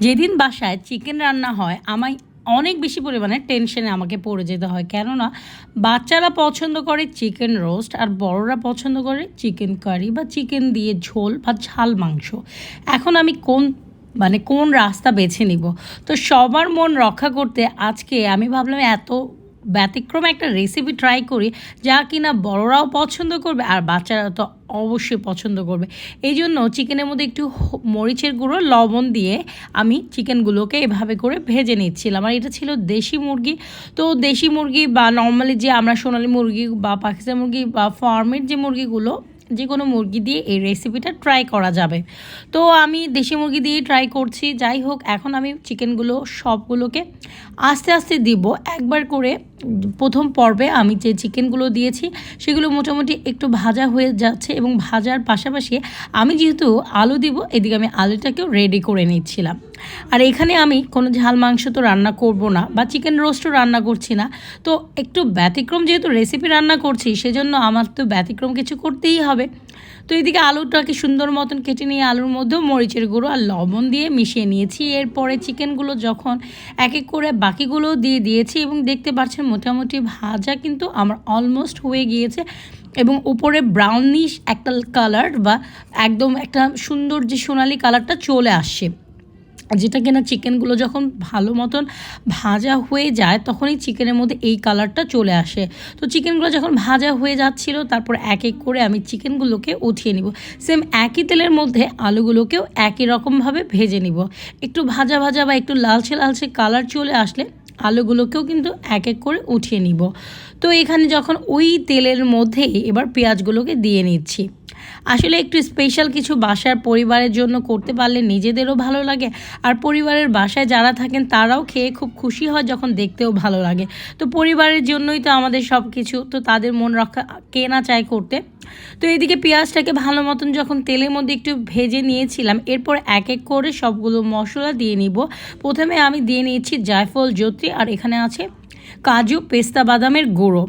যেদিন বাসায় চিকেন রান্না হয়, আমায় অনেক বেশি পরিমাণে টেনশনে আমাকে পড়ে যেতে হয়। কেননা, বাচ্চারা পছন্দ করে চিকেন রোস্ট আর বড়রা পছন্দ করে চিকেন কারি বা চিকেন দিয়ে ঝোল বা ঝাল মাংস। এখন আমি কোন মানে কোন রাস্তা বেছে নিব? তো সবার মন রক্ষা করতে আজকে আমি ভাবলাম এত ব্যতিক্রম একটা রেসিপি ট্রাই করি, যা কিনা বড়রাও পছন্দ করবে আর বাচ্চারা তো অবশ্যই পছন্দ করবে। এই জন্য চিকেনের মধ্যে একটু মরিচের গুঁড়ো, লবণ দিয়ে আমি চিকেনগুলোকে এভাবে করে ভেজে নিচ্ছিলাম। আর এটা ছিল দেশি মুরগি। তো দেশি মুরগি বা নর্মালি যে আমরা সোনালি মুরগি বা পাকিস্তানি মুরগি বা ফার্মের যে মুরগিগুলো যে কোনো মুরগি দিয়ে এই রেসিপিটা ট্রাই করা যাবে। তো আমি দেশি মুরগি দিয়েই ট্রাই করছি। যাই হোক, এখন আমি চিকেনগুলো সবগুলোকে আস্তে আস্তে দিব। একবার করে প্রথম পর্বে আমি যে চিকেনগুলো দিয়েছি, সেগুলো মোটামুটি একটু ভাজা হয়ে যাচ্ছে এবং ভাজার পাশাপাশি আমি যেহেতু আলু দিব, এদিকে আমি আলুটাকেও রেডি করে নিচ্ছিলাম। আর এখানে আমি কোনো ঝাল মাংস তো রান্না করব না বা চিকেন রোস্টও রান্না করছি না। তো একটু ব্যতিক্রম যেহেতু রেসিপি রান্না করছি, সেজন্য আমার তো ব্যতিক্রম কিছু করতেই হবে। তো এদিকে আলুটাকে সুন্দর মতন কেটে নিয়ে আলুর মধ্যেও মরিচের গুঁড়ো আর লবণ দিয়ে মিশিয়ে নিয়েছি। এরপরে চিকেনগুলো যখন এক এক করে বাকিগুলো দিয়ে দিয়েছি এবং দেখতে পাচ্ছেন মোটামুটি ভাজা কিন্তু আমার অলমোস্ট হয়ে গিয়েছে এবং উপরে ব্রাউনিশ একটা কালার বা একদম একটা সুন্দর যে সোনালি কালারটা চলে আসছে। যেটা কিনা চিকেনগুলো যখন ভালো মতন ভাজা হয়ে যায়, তখনই চিকেনের মধ্যে এই কালারটা চলে আসে। তো চিকেনগুলো যখন ভাজা হয়ে যাচ্ছিল, তারপর এক এক করে আমি চিকেনগুলোকে উঠিয়ে নিব। সেম একই তেলের মধ্যে আলুগুলোকেও একই রকমভাবে ভেজে নিব। একটু ভাজা ভাজা বা একটু লালচে লালচে কালার চলে আসলে আলুগুলোকেও কিন্তু এক এক করে উঠিয়ে নিব। তো এখানে যখন ওই তেলের মধ্যে এবার পেঁয়াজগুলোকে দিয়ে নিচ্ছি। আসলে একটু স্পেশাল কিছু বাসার পরিবারের জন্য করতে পারলে নিজেদেরও ভালো লাগে আর পরিবারের বাসায় যারা থাকেন তারাও খেয়ে খুব খুশি হয় যখন দেখতেও ভালো লাগে। তো পরিবারের জন্যই তো আমাদের সব কিছু তো তাদের মন রক্ষা কে না চায় করতে। তো এদিকে পেঁয়াজটাকে ভালো মতন যখন তেলের মধ্যে একটু ভেজে নিয়েছিলাম, এরপর এক এক করে সবগুলো মশলা দিয়ে নিব। প্রথমে আমি দিয়ে নিয়েছি জায়ফল জ্যোতি আর এখানে আছে কাজু, পেস্তা, বাদামের গুঁড়ো।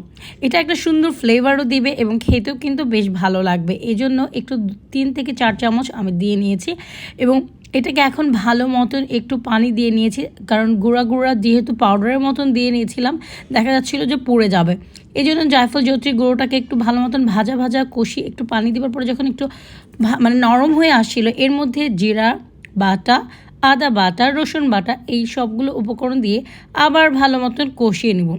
এটা একটা সুন্দর ফ্লেভারও দিবে এবং খেতেও কিন্তু বেশ ভালো লাগবে। এজন্য একটু তিন থেকে চার চামচ আমি দিয়ে নিয়েছি এবং এটাকে এখন ভালো মতন একটু পানি দিয়ে নিয়েছি, কারণ গুঁড়া গুঁড়া যেহেতু পাউডারের মতন দিয়ে নিয়েছিলাম, দেখা যাচ্ছিল যে পড়ে যাবে। এই জন্য জায়ফল জ্যোতির গুঁড়োটাকে একটু ভালো মতন ভাজা ভাজা কষি একটু পানি দেওয়ার পরে যখন একটু মানে নরম হয়ে আসছিল, এর মধ্যে জিরা, বাটা আদা বাটা, রসুন বাটা, এই সবগুলো উপকরণ দিয়ে আবার ভালো মতন কষিয়ে নিব।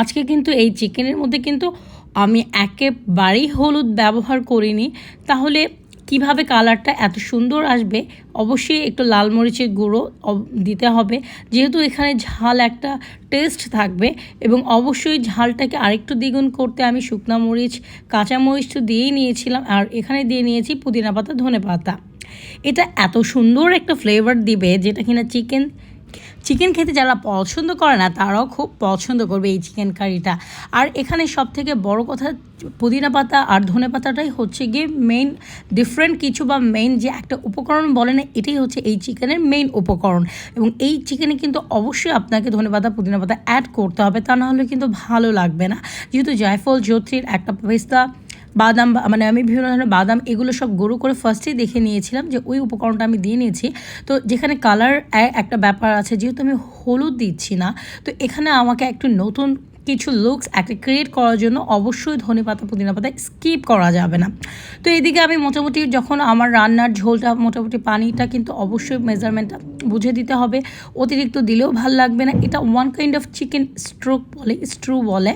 আজকে কিন্তু এই চিকেনের মধ্যে কিন্তু আমি একেবারেই হলুদ ব্যবহার করিনি। তাহলে কীভাবে কালারটা এত সুন্দর আসবে? অবশ্যই একটু লাল মরিচের গুঁড়ো দিতে হবে। যেহেতু এখানে ঝাল একটা টেস্ট থাকবে এবং অবশ্যই ঝালটাকে আরেকটু দ্বিগুণ করতে আমি শুকনা মরিচ, কাঁচা মরিচ তো দিয়েই নিয়েছিলাম। আর এখানে দিয়ে নিয়েছি পুদিনা পাতা, ধনে পাতা। এটা এত সুন্দর একটা ফ্লেভার দিবে যেটা কিনা চিকেন চিকেন খেতে যারা পছন্দ করে না, তারাও খুব পছন্দ করবে এই চিকেন কারিটা আর এখানে সব থেকে বড় কথা পুদিনা পাতা আর ধনে পাতাটাই হচ্ছে গিয়ে মেইন ডিফারেন্ট কিছু বা মেইন যে একটা উপকরণ বলে না, এটাই হচ্ছে এই চিকেনের মেইন উপকরণ। এবং এই চিকেনে কিন্তু অবশ্যই আপনাকে ধনে পাতা, পুদিনা পাতা অ্যাড করতে হবে, তা না হলে কিন্তু ভালো লাগবে না। যেহেতু জায়ফল জ্যোতির একটা পেস্তা বাদাম মানে আমি বিভিন্ন ধরনের বাদাম, এগুলো সব গরু করে ফার্স্টেই দেখে নিয়েছিলাম যে ওই উপকরণটা আমি দিয়ে নিয়েছি। তো যেখানে কালার একটা ব্যাপার আছে, যেহেতু আমি হলুদ দিচ্ছি না, তো এখানে আমাকে একটু নতুন কিছু লুকস একটা ক্রিয়েট করার জন্য অবশ্যই ধনে পাতা, পুদিনা পাতা স্কিপ করা যাবে না। তো এদিকে আমি মোটামুটি যখন আমার রান্নার ঝোলটা, মোটামুটি পানিটা কিন্তু অবশ্যই মেজারমেন্টটা বুঝে দিতে হবে। অতিরিক্ত দিলেও ভালো লাগবে না। এটা one kind of chicken stroke বলে স্ট্রু বলে,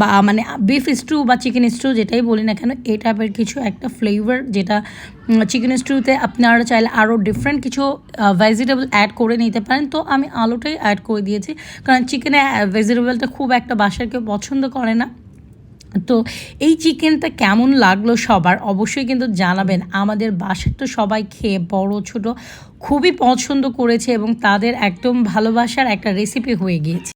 বা মানে বিফ স্ট্রু বা চিকেন স্ট্রু যেটাই বলি না কেন এই টাইপের কিছু একটা ফ্লেভার যেটা চিকেন স্ট্রুতে আপনারা চাইলে আরও ডিফারেন্ট কিছু ভেজিটেবল অ্যাড করে নিতে পারেন। তো আমি আলুটাই অ্যাড করে দিয়েছি। কারণ চিকেনে ভেজিটেবলটা খুব একটা বাসার কেউ পছন্দ করে না। তো এই চিকেনটা কেমন লাগল সবার অবশ্যই কিন্তু জানাবেন। আমাদের বাসার তো সবাই খেয়ে বড়, ছোট, খুবই পছন্দ করেছে এবং তাদের একদম ভালোবাসার একটা রেসিপি হয়ে গিয়েছে।